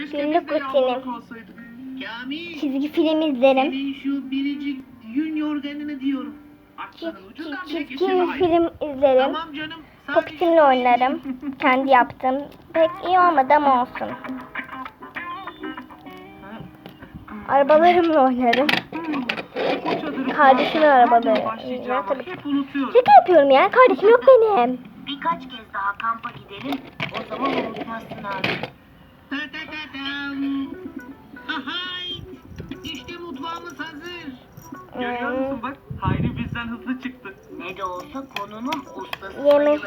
Keşke Günlük biz de rutinim. Kamil. Çizgi film izlerim. Senin şu biricik yün yorganını diyorum. Atların Çi- ucundan çi- bile Çizgi geçirme. film izlerim. Tamam canım. sadece- oynarım. Kendi yaptım. Pek iyi olmadı ama olsun. Arabalarımla oynarım. Bu çadırı Kardeşimin arabaları. Ya, tabii. hep unutuyorum. Şaka yapıyorum ya. Kardeşim yok benim. Birkaç kez daha kampa gidelim. O zaman unutmazsın abi. Görüyor Hmm. musun bak? Hayri bizden hızlı çıktı. Ne de olsa konunun ustası Yemek.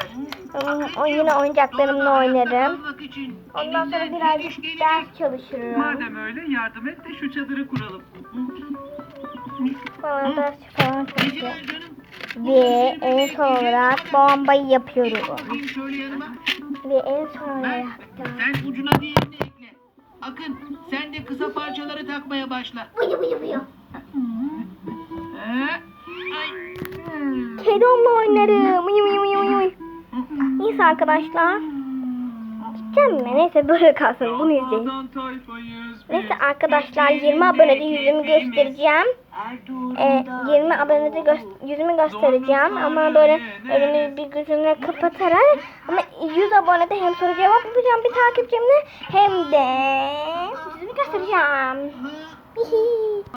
O yine oyuncaklarımla oynarım. Ondan sonra birazcık ders çalışırım. Madem öyle yardım et de şu çadırı kuralım. Sonra ders falan çalışıyorum. Ve en son olarak bombayı yapıyorum. Bakayım şöyle yanıma. Ve en son olarak da... sen ucuna diğerini ekle. Akın sen de kısa parçaları takmaya başla. Bıyo bıyo bıyo. Kedomla oynarım. Uyu uyu uyu, uyu. Neyse arkadaşlar. Gideceğim mi? Neyse böyle kalsın. Bunu izleyin. Neyse arkadaşlar 20 abonede yüzümü göstereceğim. Ee, 20 abonede gö- yüzümü göstereceğim ama böyle elimi bir gözümle kapatarak ama 100 abonede hem soru cevap yapacağım bir takipçimle hem de yüzümü göstereceğim.